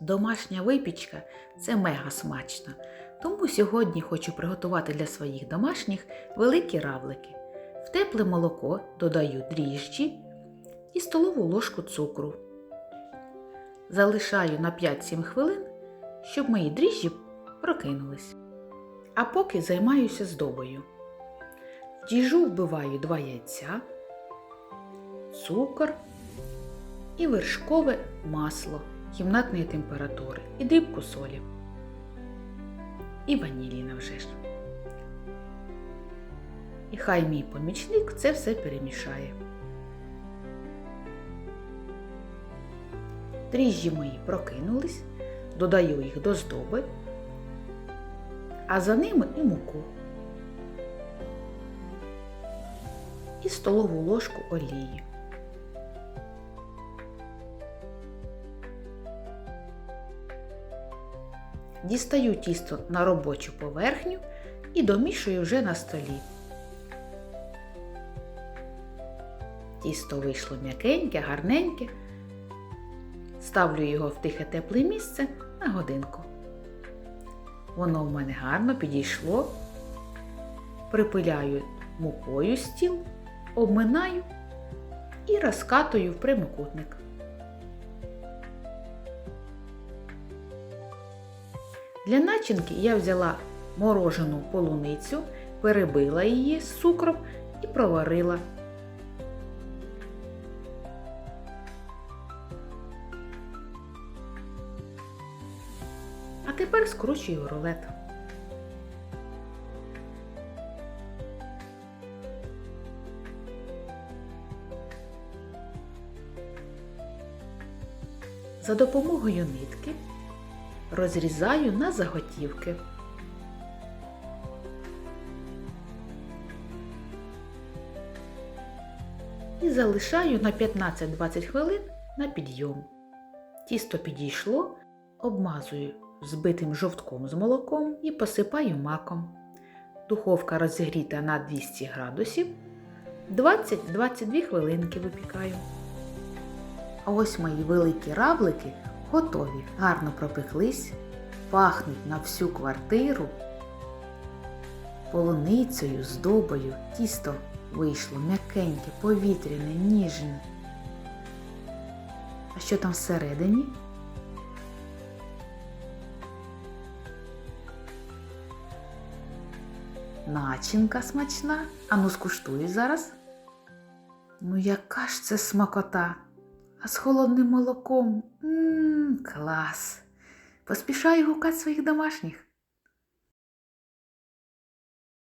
Домашня випічка це мега смачно. Тому сьогодні хочу приготувати для своїх домашніх великі равлики. В тепле молоко додаю дріжджі і столову ложку цукру. Залишаю на 5-7 хвилин, щоб мої дріжджі прокинулись. А поки займаюся здобою. В діжу вбиваю 2 яйця, цукор і вершкове масло кімнатної температури і дрібку солі. І ваніліна вже ж. І хай мій помічник це все перемішає. Дріжджі мої прокинулись, додаю їх до здоби, а за ними і муку. І столову ложку олії. Дістаю тісто на робочу поверхню і домішую вже на столі. Тісто вийшло м'якеньке, гарненьке. Ставлю його в тихе тепле місце на годинку. Воно в мене гарно підійшло. Припиляю мукою стіл, обминаю і розкатую в прямокутник. Для начинки я взяла морожену полуницю, перебила її з цукром і проварила. А тепер скручую рулет. За допомогою нитки розрізаю на заготівки. І залишаю на 15-20 хвилин на підйом. Тісто підійшло, обмазую збитим жовтком з молоком і посипаю маком. Духовка розігріта на 200 градусів. 20-22 хвилинки випікаю. А ось мої великі равлики готові, гарно пропеклись, пахнуть на всю квартиру. Полуницею, здобою, тісто вийшло м'якеньке, повітряне, ніжне. А що там всередині? Начинка смачна. Ану скуштуй зараз. Ну, яка ж це смакота? А з холодним молоком. Ммм, клас. Поспішаю гукати своїх домашніх.